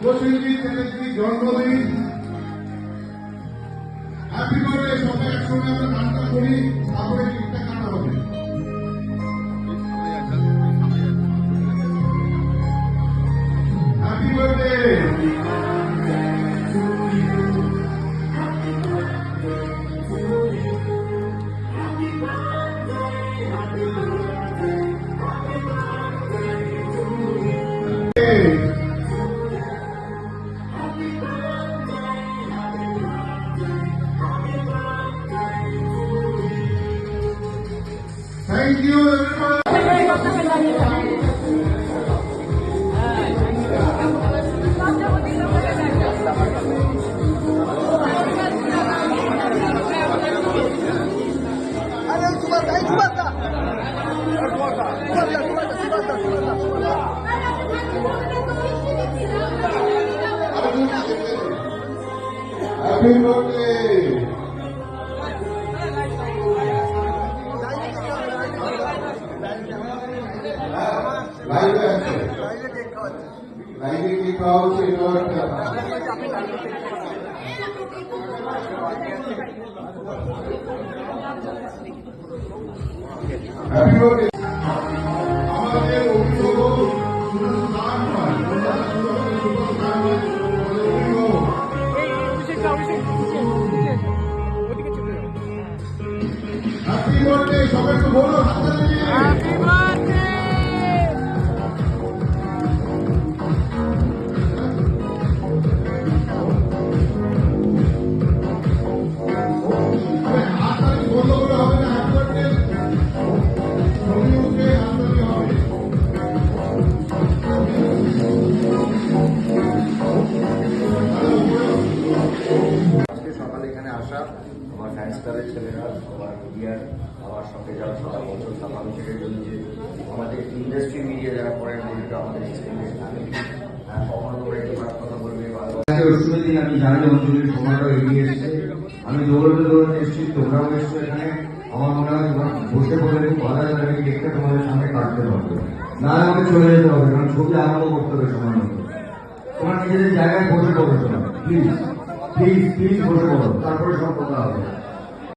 প্রসেনজিৎ চ্যাটার্জি জন্মদিন happy birthday সবাই একসঙ্গে আমরা গানটা করি, তারপরে কেকটা কাটা হবে। Happy birthday Happy birthday. লাইভে আছে লাইভে কি খাওয়া হচ্ছে এটাও একটা হ্যাপি বার্থডে আমাদের অভিভাবক বলো হাততালি আসা আমার ছেলেরা, আমার মিডিয়ার আমার সঙ্গে যারা সারা বছর আমাদের ইন্ডাস্ট্রি মিডিয়া যারা করেন আমাদের এক্সপিরিয়েন্স আমি জানি সময়টা এগিয়ে আমি দৌড়তে দৌড়তে এসেছি, তোমরাও এসছো এখানে। আমার মনে হয় বসে পড়লে আমি তোমাদের সামনে কাটতে না আমাকে চলে যেতে হবে, কারণ ছবি আরম্ভ করতে হবে সময় মতো। তোমার নিজেদের জায়গায় বসে পড়ো তোমরা প্লিজ প্লিজ প্লিজ বসে পড়ো তারপরে সব হবে